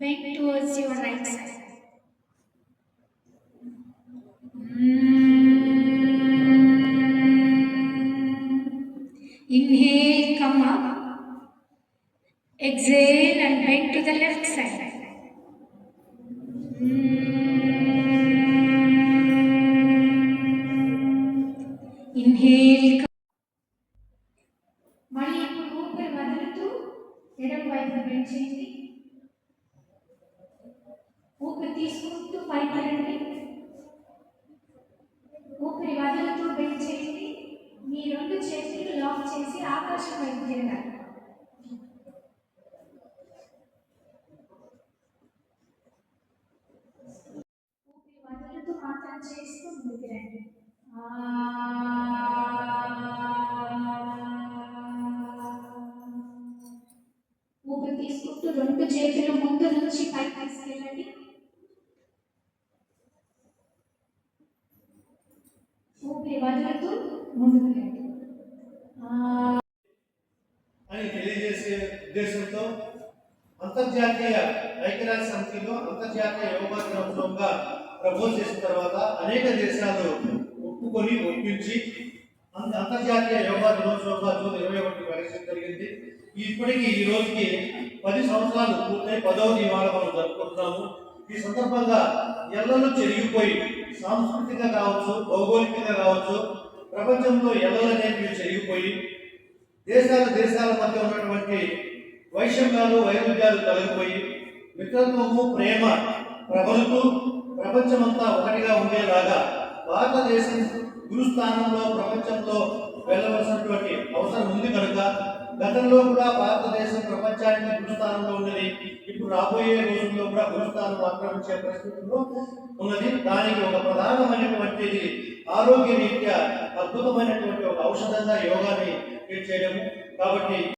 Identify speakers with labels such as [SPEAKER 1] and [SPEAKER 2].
[SPEAKER 1] neck towards your right side. Hmm. Inhale, come up. Exhale and bend to the left side. Hmm. Inhale. వైపు bend చేయండి. ఊపిరి తీసుకుంటూ పైకి రండి. ఊపిరి వదులుతూ బెండ్ చేయండి. మీ రెండు చేతులు లాక్ చేసి ఆకాశం వైపు తిరగాలి. ఊపిరి వదులుతూ మాత్రం చేస్తూ ముందుకు రండి. ఆ ఊపిరి తీసుకుంటూ రెండు చేతులు ముందు నుంచి పైకి తీసుకెళ్ళండి ఊపిరి వదులుతూ ముందుకు రండి
[SPEAKER 2] అని తెలియజేసే ఉద్దేశంతో అంతర్జాతీయ ఐక్యరాజ్య సమితిలో అంతర్జాతీయ యోగా దినోత్సవంగా ప్రపోజ్ చేసిన తర్వాత అనేక దేశాలు ఒప్పుకొని ఒప్పించి అంత అంతర్జాతీయ యోగా దినోత్సవంగా జూన్ ఇరవై ఒకటి ప్రకటించడం జరిగింది. ఇప్పటికీ ఈ రోజుకి పది సంవత్సరాలు పూర్తయి పదవది ఇవాళ మనం జరుపుకుంటున్నాము. ఈ సందర్భంగా ఎల్లలు చెరిగిపోయి సాంస్కృతికంగా కావచ్చు భౌగోళికంగా కావచ్చు ప్రపంచంలో ఎల్లలు అనేవి చెరిగిపోయి దేశాల దేశాల మధ్య ఉన్నటువంటి వైషమ్యాలు వైరుధ్యాలు తొలగిపోయి మిత్రత్వము ప్రేమ ప్రబలుతూ ప్రపంచమంతా ఒకటిగా ఉండేలాగా భారతదేశం గురుస్థానంలో ప్రపంచంలో వెళ్ళవలసినటువంటి అవసరం ఉంది కనుక గతంలో కూడా భారతదేశం ప్రపంచానికి గురుస్థానంలో ఉన్నది. ఇప్పుడు రాబోయే రోజుల్లో కూడా గురుస్థానం ఆక్రమించే పరిస్థితుల్లో ఉన్నది. దానికి ఒక ప్రధానమైనటువంటిది ఆరోగ్య రీత్యా అద్భుతమైనటువంటి ఒక ఔషధంగా యోగాని ట్రీట్ చేయడము. కాబట్టి